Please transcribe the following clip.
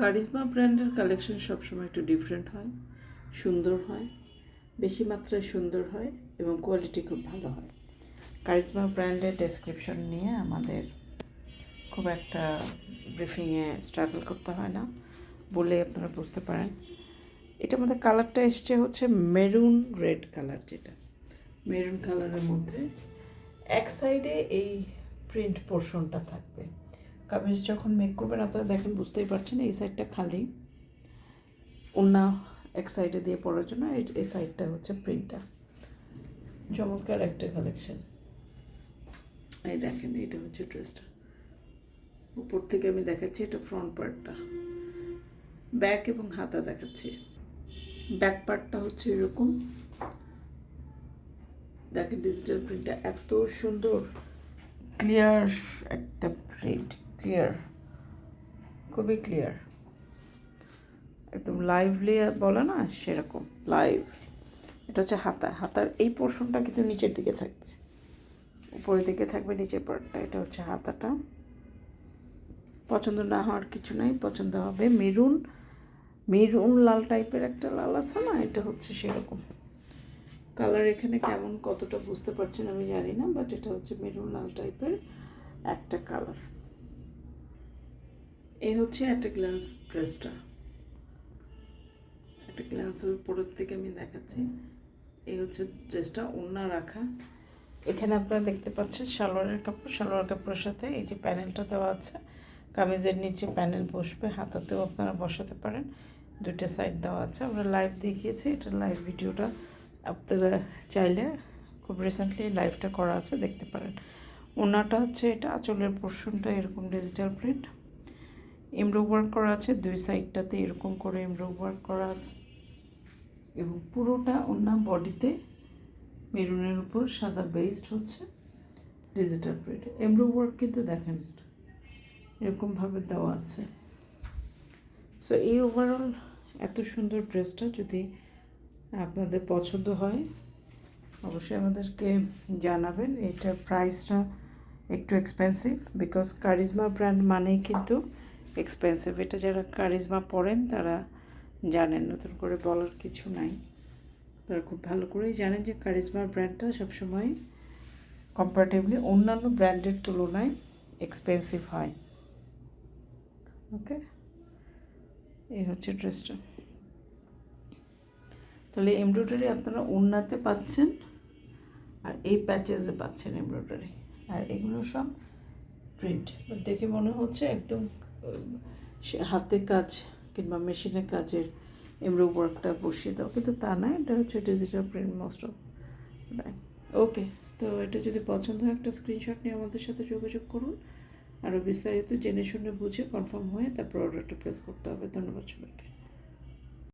Charisma ব্র্যান্ডের collection সবসময় একটু ডিফারেন্ট হয়, সুন্দর হয়, বেশি মাত্রায় সুন্দর হয় এবং কোয়ালিটি খুব ভালো হয়। কারিজমা ব্র্যান্ডের ডেসক্রিপশন নিয়ে আমাদের খুব একটা ব্রিফিংয়ে স্ট্রাগল করতে হয় না, বলে আপনারা বুঝতে পারেন। এটার মধ্যে কালারটা এসছে হচ্ছে মেরুন রেড কালার যেটা। মেরুন কালারের মধ্যে এক সাইডে এই প্রিন্ট পোর্শনটা থাকবে। কামিজ যখন মেক করবেন, আপনারা দেখেন, বুঝতেই পারছেন, এই সাইডটা খালি। অন্য এক সাইডে দিয়ে পড়ার জন্য এই- এই সাইডটা হচ্ছে প্রিন্টটা চমৎকার একটা কালেকশন এই দেখেন এটা হচ্ছে ড্রেসটা উপর থেকে আমি দেখাচ্ছি, এটা ফ্রন্ট পার্টটা ব্যাক এবং হাতা দেখাচ্ছি। ব্যাক পার্টটা হচ্ছে এরকম। দেখেন ডিজিটাল প্রিন্টটা এত সুন্দর। ক্লিয়ার একটা প্রিন্ট ক্লিয়ার খুবই ক্লিয়ার একদম লাইভলি বলে না, সেরকম লাইভ এটা হচ্ছে হাতা, হাতার এই পোর্শনটা কিন্তু নিচের দিকে থাকবে। উপরের দিকে থাকবে, নিচের পার্টটা এটা হচ্ছে হাতাটা। পছন্দ না হওয়ার কিছু নাই, পছন্দ হবে মেরুন। মেরুন লাল টাইপের একটা লাল আছে না, এটা হচ্ছে সেরকম। কালার এখানে কেমন কতটা বুঝতে পারছেন আমি জানি না বাট এটা হচ্ছে মেরুন লাল টাইপের একটা কালার এই হচ্ছে একটা গ্লান্স ড্রেসটা একটা গ্লান্সের উপরের থেকে আমি দেখাচ্ছি। এই হচ্ছে ড্রেসটা ওড়না রাখা। এখানে আপনারা দেখতে পাচ্ছেন সালোয়ারের কাপড়। সালোয়ার কাপড়ের সাথে এই যে প্যানেলটা দেওয়া আছে, কামিজের নিচে প্যানেল বসবে, হাতাতেও আপনারা বসাতে পারেন। দুইটা সাইড দেওয়া আছে। আমরা লাইভ দেখিয়েছি, এটা লাইভ ভিডিওটা আপনারা চাইলে খুব রিসেন্টলি লাইভটা করা আছে, দেখতে পারেন। ওনাটা হচ্ছে এটা, আঁচলের পোর্শনটা এরকম ডিজিটাল প্রিন্ট এমব্রো ওয়ার্ক করা আছে, দুই সাইডটাতে এরকম করে এমব্রো ওয়ার্ক করা আছে। এবং পুরোটা অন্য বডিতে মেরুনের উপর সাদা বেসড হচ্ছে ডিজিটাল প্রিন্ট এমব্রো ওয়ার্ক কিন্তু দেখেন, এরকমভাবে দেওয়া আছে। সো এই ওভারঅল এত সুন্দর ড্রেসটা যদি আপনাদের পছন্দ হয়, অবশ্যই আমাদেরকে জানাবেন। এটার প্রাইসটা একটু এক্সপেন্সিভ বিকজ কারিজমা ব্র্যান্ড মানেই কিন্তু এক্সপেন্সিভ এটা যারা কারিজমা পড়েন, তারা জানেন, নতুন করে বলার কিছু নাই। তারা খুব ভালো করেই জানেন যে কারিজমার ব্র্যান্ডটা সবসময় কম্পারেটিভলি অন্যান্য ব্র্যান্ডের তুলনায় এক্সপেন্সিভ হয়। ওকে এই হচ্ছে ড্রেসটা তাহলে এমব্রয়ডারি আপনারা ওড়নাতে পাচ্ছেন আর এই প্যাচেসে পাচ্ছেন এমব্রয়ডারি আর এগুলো সব প্রিন্ট দেখে মনে হচ্ছে একদম হাতে কাজ কিংবা মেশিনের কাজের এমরো ওয়ার্কটা বসিয়ে দাও। কিন্তু তা না, এটা হচ্ছে digital print most of okay তো এটা যদি পছন্দ হয়, একটা স্ক্রিনশট নিয়ে আমাদের সাথে যোগাযোগ করুন। আরও বিস্তারিত জেনে শুনে বুঝে কনফার্ম হয়ে তারপর অর্ডারটা প্লেস করতে হবে। ধন্যবাদ সবাইকে।